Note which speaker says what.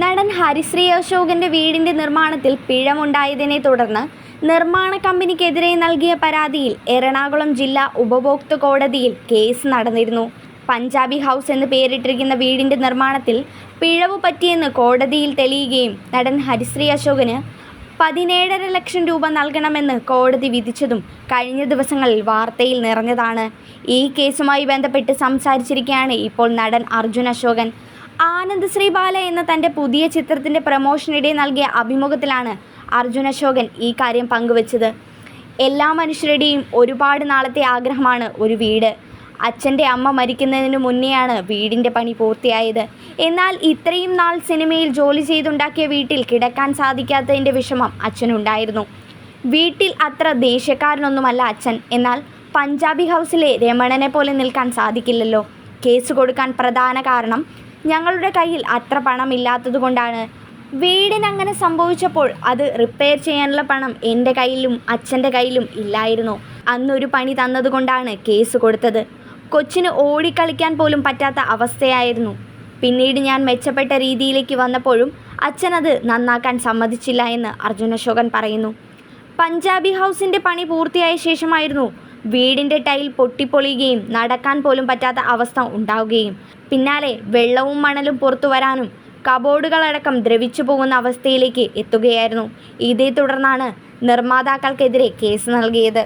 Speaker 1: നടൻ ഹരിശ്രീ അശോകന്റെ വീടിന്റെ നിർമ്മാണത്തിൽ പിഴമുണ്ടായതിനെ തുടർന്ന് നിർമ്മാണ കമ്പനിക്കെതിരെ നൽകിയ പരാതിയിൽ എറണാകുളം ജില്ലാ ഉപഭോക്തൃ കോടതിയിൽ കേസ് നടന്നിരുന്നു. പഞ്ചാബി ഹൗസ് എന്ന് പേരിട്ടിരിക്കുന്ന വീടിന്റെ നിർമ്മാണത്തിൽ പിഴവ് പറ്റിയെന്ന് കോടതിയിൽ തെളിയുകയും നടൻ ഹരിശ്രീ അശോകന് പതിനേഴര ലക്ഷം രൂപ നൽകണമെന്ന് കോടതി വിധിച്ചതും കഴിഞ്ഞ ദിവസങ്ങളിൽ വാർത്തയിൽ നിറഞ്ഞതാണ്. ഈ കേസുമായി ബന്ധപ്പെട്ട് സംസാരിച്ചിരിക്കുകയാണ് ഇപ്പോൾ നടൻ അർജുൻ അശോകൻ. ആനന്ദ് ശ്രീബാല എന്ന തന്റെ പുതിയ ചിത്രത്തിന്റെ പ്രമോഷനിടെ നൽകിയ അഭിമുഖത്തിലാണ് അർജുൻ അശോകൻ ഈ കാര്യം പങ്കുവച്ചത്. എല്ലാ മനുഷ്യരുടെയും ഒരുപാട് നാളത്തെ ആഗ്രഹമാണ് ഒരു വീട്. അച്ഛന്റെ അമ്മ മരിക്കുന്നതിന് മുന്നെയാണ് വീടിന്റെ പണി പൂർത്തിയായത്. എന്നാൽ ഇത്രയും നാൾ സിനിമയിൽ ജോലി ചെയ്തുണ്ടാക്കിയ വീട്ടിൽ കിടക്കാൻ സാധിക്കാത്തതിന്റെ വിഷമം അച്ഛനുണ്ടായിരുന്നു. വീട്ടിൽ അത്ര ദേഷ്യക്കാരനൊന്നുമല്ല അച്ഛൻ. എന്നാൽ പഞ്ചാബി ഹൗസിലെ രമണനെ പോലെ നിൽക്കാൻ സാധിക്കില്ലല്ലോ. കേസ് കൊടുക്കാൻ പ്രധാന കാരണം ഞങ്ങളുടെ കയ്യിൽ അത്ര പണമില്ലാത്തതുകൊണ്ടാണ് വീടിന് അങ്ങനെ സംഭവിച്ചപ്പോൾ അത് റിപ്പയർ ചെയ്യാനുള്ള പണം എന്റെ കയ്യിലും അച്ഛന്റെ കയ്യിലും ഇല്ലായിരുന്നു. അന്നൊരു പണി തന്നതുകൊണ്ടാണ് കേസ് കൊടുത്തത്. കൊച്ചിന് ഓടിക്കളിക്കാൻ പോലും പറ്റാത്ത അവസ്ഥയായിരുന്നു. പിന്നീട് ഞാൻ മെച്ചപ്പെട്ട രീതിയിലേക്ക് വന്നപ്പോഴും അച്ഛനത് നന്നാക്കാൻ സമ്മതിച്ചില്ല എന്ന് അർജുന അശോകൻ പറയുന്നു. പഞ്ചാബി ഹൗസിന്റെ പണി പൂർത്തിയായ ശേഷമായിരുന്നു വീടിന്റെ ടൈൽ പൊട്ടിപ്പൊളിയുകയും നടക്കാൻ പോലും പറ്റാത്ത അവസ്ഥ ഉണ്ടാവുകയും പിന്നാലെ വെള്ളവും മണലും പുറത്തു വരാനും കബോർഡുകളടക്കം ദ്രവിച്ചു പോകുന്ന അവസ്ഥയിലേക്ക് എത്തുകയായിരുന്നു. ഇതേ തുടർന്നാണ് നിർമ്മാതാക്കൾക്കെതിരെ കേസ് നൽകിയത്.